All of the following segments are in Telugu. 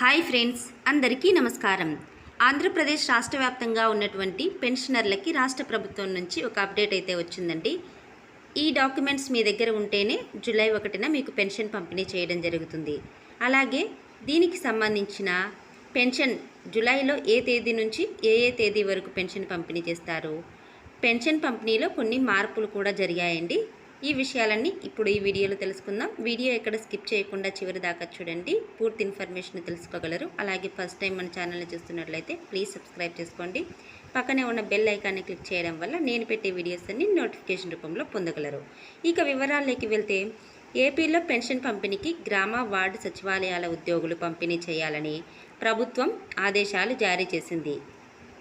హాయ్ ఫ్రెండ్స్ అందరికీ నమస్కారం. ఆంధ్రప్రదేశ్ రాష్ట్ర వ్యాప్తంగా ఉన్నటువంటి పెన్షనర్లకి రాష్ట్ర ప్రభుత్వం నుంచి ఒక అప్డేట్ అయితే వచ్చిందండి. ఈ డాక్యుమెంట్స్ మీ దగ్గర ఉంటేనే జూలై ఒకటిన మీకు పెన్షన్ పంపిణీ చేయడం జరుగుతుంది. అలాగే దీనికి సంబంధించిన పెన్షన్ జూలైలో ఏ తేదీ నుంచి ఏ ఏ తేదీ వరకు పెన్షన్ పంపిణీ చేస్తారు? పెన్షన్ పంపిణీలో కొన్ని మార్పులు కూడా జరిగాయండి. ఈ విషయాలన్నీ ఇప్పుడు ఈ వీడియోలో తెలుసుకుందాం. వీడియో ఎక్కడ స్కిప్ చేయకుండా చివరి దాకా చూడండి. పూర్తి ఇన్ఫర్మేషన్ తెలుసుకోగలరు. అలాగే ఫస్ట్ టైం మన ఛానల్ని చూస్తున్నట్లయితే ప్లీజ్ సబ్స్క్రైబ్ చేసుకోండి. పక్కనే ఉన్న బెల్ ఐకాన్ని క్లిక్ చేయడం వల్ల నేను పెట్టే వీడియోస్ అన్ని నోటిఫికేషన్ రూపంలో పొందగలరు. ఇక వివరాల్లోకి వెళ్తే ఏపీలో పెన్షన్ పంపిణీకి గ్రామ వార్డు సచివాలయాల ఉద్యోగులు పంపిణీ చేయాలని ప్రభుత్వం ఆదేశాలు జారీ చేసింది.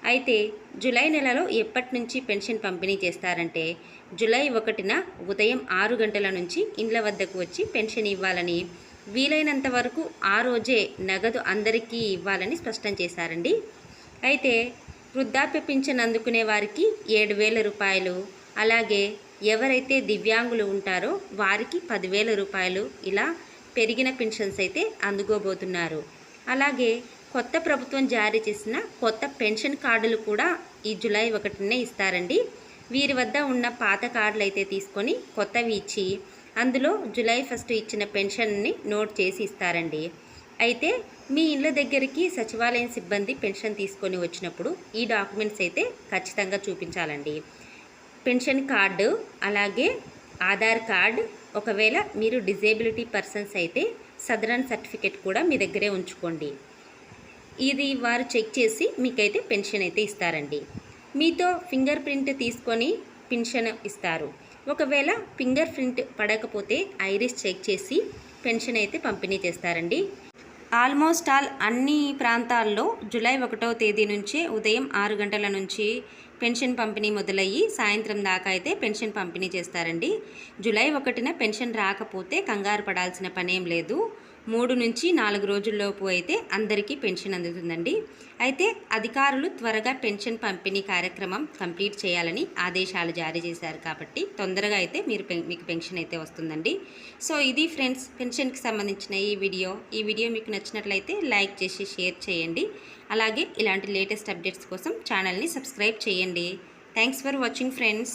అయితే జూలై నెలలో ఎప్పటి నుంచి పెన్షన్ పంపిణీ చేస్తారంటే జూలై ఒకటిన ఉదయం ఆరు గంటల నుంచి ఇండ్ల వద్దకు వచ్చి పెన్షన్ ఇవ్వాలని వీలైనంత వరకు ఆ రోజే నగదు అందరికీ ఇవ్వాలని స్పష్టం చేశారండి. అయితే వృద్ధాప్య పింఛన్ అందుకునే వారికి ఏడు వేల రూపాయలు అలాగే ఎవరైతే దివ్యాంగులు ఉంటారో వారికి పదివేల రూపాయలు ఇలా పెరిగిన పెన్షన్స్ అయితే అందుకోబోతున్నారు. అలాగే కొత్త ప్రభుత్వం జారీ చేసిన కొత్త పెన్షన్ కార్డులు కూడా ఈ జూలై ఒకటినే ఇస్తారండి. వీరి వద్ద ఉన్న పాత కార్డులు అయితే తీసుకొని కొత్తవి ఇచ్చి అందులో జూలై ఫస్ట్ ఇచ్చిన పెన్షన్ని నోట్ చేసి ఇస్తారండి. అయితే మీ ఇళ్ళ దగ్గరికి సచివాలయం సిబ్బంది పెన్షన్ తీసుకొని వచ్చినప్పుడు ఈ డాక్యుమెంట్స్ అయితే ఖచ్చితంగా చూపించాలండి. పెన్షన్ కార్డు అలాగే ఆధార్ కార్డ్ ఒకవేళ మీరు డిజేబిలిటీ పర్సన్స్ అయితే సదరన్ సర్టిఫికేట్ కూడా మీ దగ్గరే ఉంచుకోండి. ఇది వారు చెక్ చేసి మీకైతే పెన్షన్ అయితే ఇస్తారండి. మీతో ఫింగర్ ప్రింట్ తీసుకొని పెన్షన్ ఇస్తారు. ఒకవేళ ఫింగర్ ప్రింట్ పడకపోతే ఐరిస్ చెక్ చేసి పెన్షన్ అయితే పంపిణీ చేస్తారండి. ఆల్మోస్ట్ ఆల్ అన్ని ప్రాంతాల్లో జూలై ఒకటో తేదీ నుంచే ఉదయం ఆరు గంటల నుంచి పెన్షన్ పంపిణీ మొదలయ్యి సాయంత్రం దాకా అయితే పెన్షన్ పంపిణీ చేస్తారండి. జూలై ఒకటిన పెన్షన్ రాకపోతే కంగారు పడాల్సిన పనేం లేదు. మూడు నుంచి నాలుగు రోజుల్లోపు అయితే అందరికీ పెన్షన్ అందుతుందండి. అయితే అధికారులు త్వరగా పెన్షన్ పంపిణీ కార్యక్రమం కంప్లీట్ చేయాలని ఆదేశాలు జారీ చేశారు కాబట్టి తొందరగా అయితే మీరు పెన్- మీకు పెన్షన్ అయితే వస్తుందండి. సో ఇది ఫ్రెండ్స్ పెన్షన్కి సంబంధించిన ఈ వీడియో. ఈ వీడియో మీకు నచ్చినట్లయితే లైక్ చేసి షేర్ చేయండి. అలాగే ఇలాంటి లేటెస్ట్ అప్డేట్స్ కోసం ఛానల్ని సబ్స్క్రైబ్ చేయండి. Thanks for watching friends